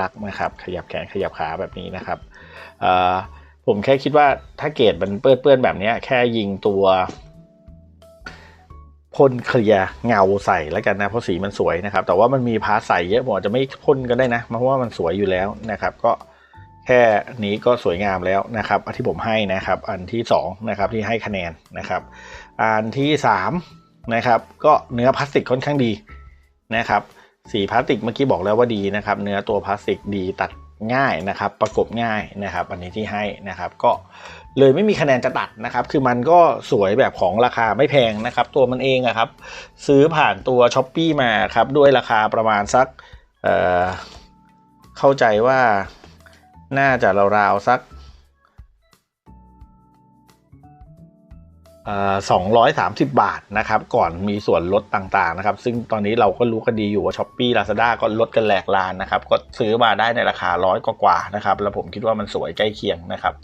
ลักนะครับ ขยับแขนขยับขาแบบนี้นะครับผมแค่คิดว่าถ้าเกรดมันเปื้อนๆแบบนี้แค่ยิงตัวพ่นเคลียร์เงาใส่แล้วกันนะเพราะสีมันสวยนะครับ แต่ว่ามันมีพาใส่เยอะผมอาจจะไม่พ่นก็ได้นะ เพราะว่ามันสวยอยู่แล้วนะครับ ก็แค่นี้ก็สวยงามแล้วนะครับ อันที่ผมให้นะครับ อันที่สองนะครับที่ให้คะแนนนะครับ อันที่สามนะครับ ก็เนื้อพลาสติกค่อนข้างดีนะครับ สีพลาสติกเมื่อกี้บอกแล้วว่าดีนะครับ เนื้อตัวพลาสติกดีตัดง่ายนะครับ ประกบง่ายนะครับ อันนี้ที่ให้นะครับ ก็เลยไม่มีคะแนนจะตัดนะครับ คือมันก็สวยแบบของราคาไม่แพงนะครับ ตัวมันเองอะครับ ซื้อผ่านตัวช้อปปีมาครับ ด้วยราคาประมาณสักเเข้าใจว่าน่าจะราวๆสัก สองร้อยสามสิบาทนะครับก่อนมีส่วนลดต่างๆนะครับซึ่งตอนนี้เราก็รู้กันดีอยู่ว่าช้อปปี้ลาซาด้าก็ลดกันแหลกลานนะครับก็ซื้อมาได้ในราคาร้อยกว่าๆนะครับแล้วผมคิดว่ามันสวยใกล้เคียงนะครับ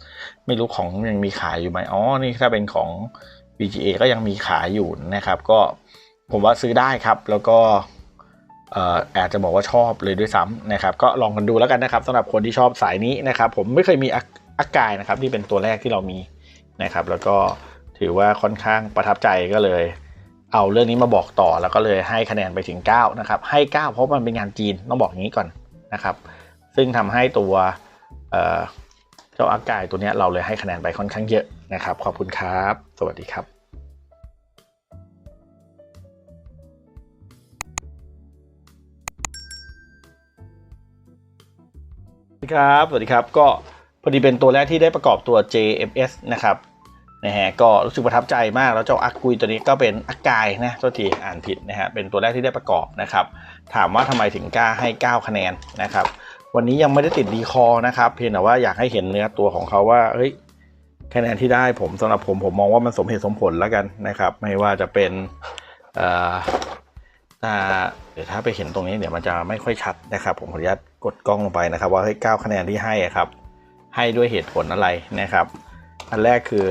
ไม่รู้ของยังมีขายอยู่ไหมอ๋อนี่ถ้าเป็นของ BGA ก็ยังมีขายอยู่นะครับก็ผมว่าซื้อได้ครับแล้วก็เอ่ออาจจะบอกว่าชอบเลยด้วยซ้ำนะครับก็ลองกันดูแล้วกันนะครับสำหรับคนที่ชอบสายนี้นะครับผมไม่เคยมีอากายนะครับที่เป็นตัวแรกที่เรามีนะครับแล้วก็ ถือว่าค่อนข้างประทับใจก็เลย เอาเรื่องนี้มาบอกต่อแล้วก็เลยให้คะแนนไปถึง9นะครับให้ 9 เพราะมันเป็นงานจีนต้องบอกอย่างนี้ก่อนนะครับ ซึ่งทำให้ตัวเจ้าอากายตัวนี้เราเลยให้คะแนนไปค่อนข้างเยอะนะครับ ขอบคุณครับ สวัสดีครับสวัสดีครับสวัสดีครับ ก็พอดีเป็นตัวแรกที่ได้ประกอบตัว JMS นะครับ นะฮะก็รู้สึกประทับใจมากแล้วเจ้าอักกุยตัวนี้ก็เป็นอักกายนะโทษทีอ่านผิดนะฮะเป็นตัวแรกที่ได้ประกอบนะครับ ถามว่าทำไมถึงกล้าให้ 9 คะแนนนะครับ วันนี้ยังไม่ได้ติดดีคอนะครับเพียงแต่ว่าอยากให้เห็นเนื้อตัวของเขาว่าเฮ้ยคะแนนที่ได้ผมสำหรับผมผมมองว่ามันสมเหตุสมผลแล้วกันนะครับ ไม่ว่าจะเป็นเอ่อถ้าเดี๋ยวถ้าไปเห็นตรงนี้เดี๋ยวมันจะไม่ค่อยชัดนะครับ ผมขออนุญาตกดกล้องลงไปนะครับ ว่าเฮ้ยเก้าคะแนนที่ให้ครับ ให้ด้วยเหตุผลอะไรนะครับ อันแรกคือ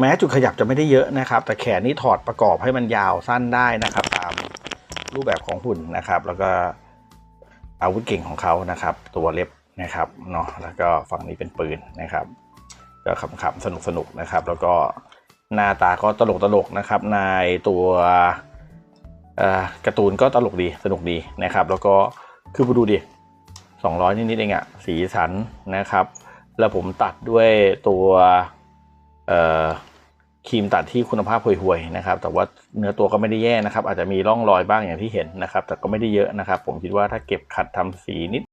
แม้จุดขยับจะไม่ได้เยอะนะครับ แต่แขนนี่ถอดประกอบให้มันยาวสั้นได้นะครับ ตามรูปแบบของหุ่นนะครับ แล้วก็อาวุธเก่งของเขานะครับ ตัวเล็บนะครับเนาะแล้วก็ฝั่งนี้เป็นปืนนะครับก็ขำๆสนุกๆนะครับ แล้วก็หน้าตาก็ตลกตลกๆนะครับในตัวการ์ตูนก็ตลกดีสนุกดีนะครับ แล้วก็คือมาดูดิ200 นิดๆเองอะสีสันนะครับ แล้วผมตัดด้วยตัว ครีมตัดที่คุณภาพห่วยๆนะครับ แต่ว่าเนื้อตัวก็ไม่ได้แย่นะครับ อาจจะมีร่องรอยบ้างอย่างที่เห็นนะครับ แต่ก็ไม่ได้เยอะนะครับ ผมคิดว่าถ้าเก็บขัดทำสีนิด